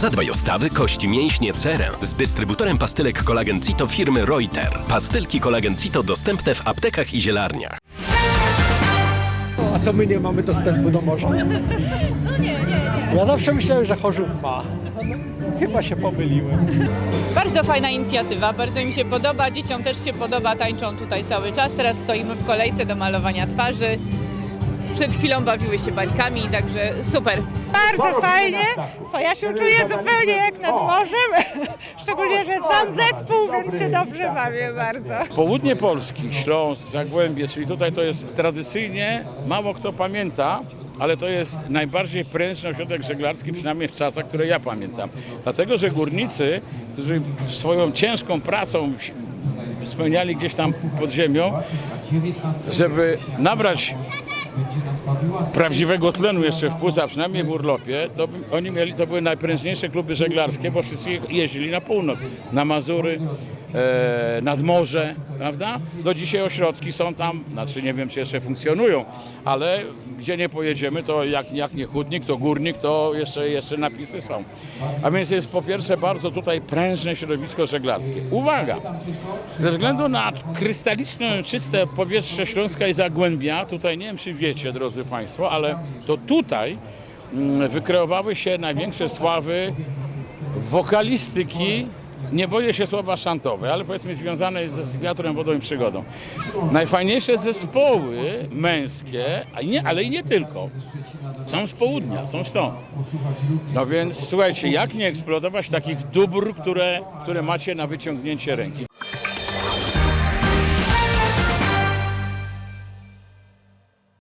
Zadbaj o stawy, kości, mięśnie, cerę z dystrybutorem pastylek kolagen Cito firmy Reuter. Pastylki kolagen Cito dostępne w aptekach i zielarniach. A to my nie mamy dostępu do morza. Ja zawsze myślałem, że Chorzów ma. Chyba się pomyliłem. Bardzo fajna inicjatywa, bardzo mi się podoba. Dzieciom też się podoba, tańczą tutaj cały czas. Teraz stoimy w kolejce do malowania twarzy. Przed chwilą bawiły się bańkami, także super. Bardzo fajnie, to ja się czuję zupełnie jak nad morzem, szczególnie, że znam zespół, więc się dobrze bawię bardzo. Południe Polski, Śląsk, Zagłębie, czyli tutaj to jest tradycyjnie, mało kto pamięta, ale to jest najbardziej prężny ośrodek żeglarski, przynajmniej w czasach, które ja pamiętam. Dlatego, że górnicy, którzy swoją ciężką pracą spełniali gdzieś tam pod ziemią, żeby nabrać prawdziwego tlenu jeszcze w płuc, a przynajmniej w urlopie, to oni mieli, to były najprężniejsze kluby żeglarskie, bo wszyscy jeździli na północ, na Mazury, e, nad morze, prawda? Do dzisiaj ośrodki są tam, znaczy nie wiem, czy jeszcze funkcjonują, ale gdzie nie pojedziemy, to jak, jak nie chudnik, to górnik, to jeszcze, jeszcze napisy są. A więc jest po pierwsze bardzo tutaj prężne środowisko żeglarskie. Uwaga! Ze względu na krystaliczne, czyste powietrze Śląska i Zagłębia, tutaj nie wiem, czy wiecie, drodzy Państwo, ale to tutaj mm, wykreowały się największe sławy wokalistyki, nie boję się słowa szantowe, ale powiedzmy związane z, z wiatrem, wodą i przygodą. Najfajniejsze zespoły męskie, nie, ale i nie tylko, są z południa, są stąd. No więc słuchajcie, jak nie eksploatować takich dóbr, które, które macie na wyciągnięcie ręki.